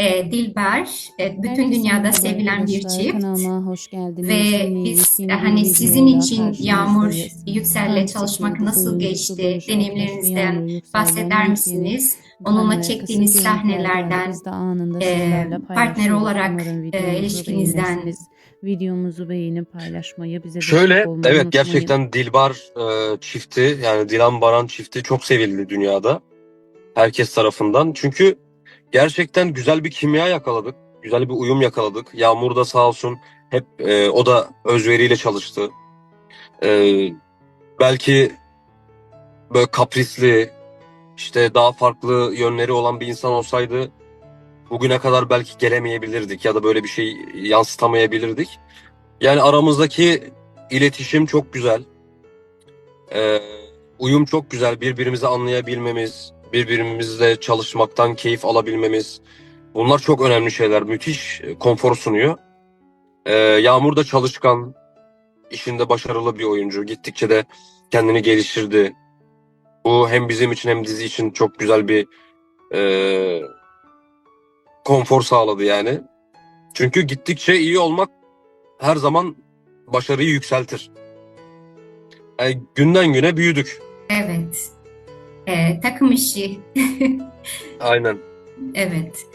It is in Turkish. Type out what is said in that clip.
E, Dilber, e, bütün Herkese dünyada sevilen bir çift. Kanalıma hoş geldiniz. Ve Yeni biz bir hani sizin için Yağmur. Yüksel'le çalışmak nasıl geçti? Deneyimlerinizden Yüksel'den bahseder misiniz? kamera Onunla arkası çektiğiniz görüntüler sahnelerden, anında e, sizlerle partner paylaşıyoruz. olarak Umarım e, videomuzu ilişkinizden beğenirsiniz. Videomuzu beğenip paylaşmayı, bize Şöyle, destek olmayı evet unutmayın. gerçekten Dilbar e, çifti yani Dilan Baran çifti çok sevildi dünyada. Herkes tarafından. Çünkü gerçekten güzel bir kimya yakaladık. Güzel bir uyum yakaladık. Yağmur da sağ olsun hep e, o da özveriyle çalıştı. E, belki böyle kaprisli işte daha farklı yönleri olan bir insan olsaydı bugüne kadar belki gelemeyebilirdik ya da böyle bir şey yansıtamayabilirdik. Yani aramızdaki iletişim çok güzel. Ee, uyum çok güzel. Birbirimizi anlayabilmemiz, birbirimizle çalışmaktan keyif alabilmemiz. Bunlar çok önemli şeyler. Müthiş konfor sunuyor. Ee, Yağmur da çalışkan, işinde başarılı bir oyuncu. Gittikçe de kendini geliştirdi. Bu hem bizim için hem dizi için çok güzel bir e, konfor sağladı yani. Çünkü gittikçe iyi olmak her zaman başarıyı yükseltir. Yani günden güne büyüdük. evet. E, takım işi. Aynen. Evet.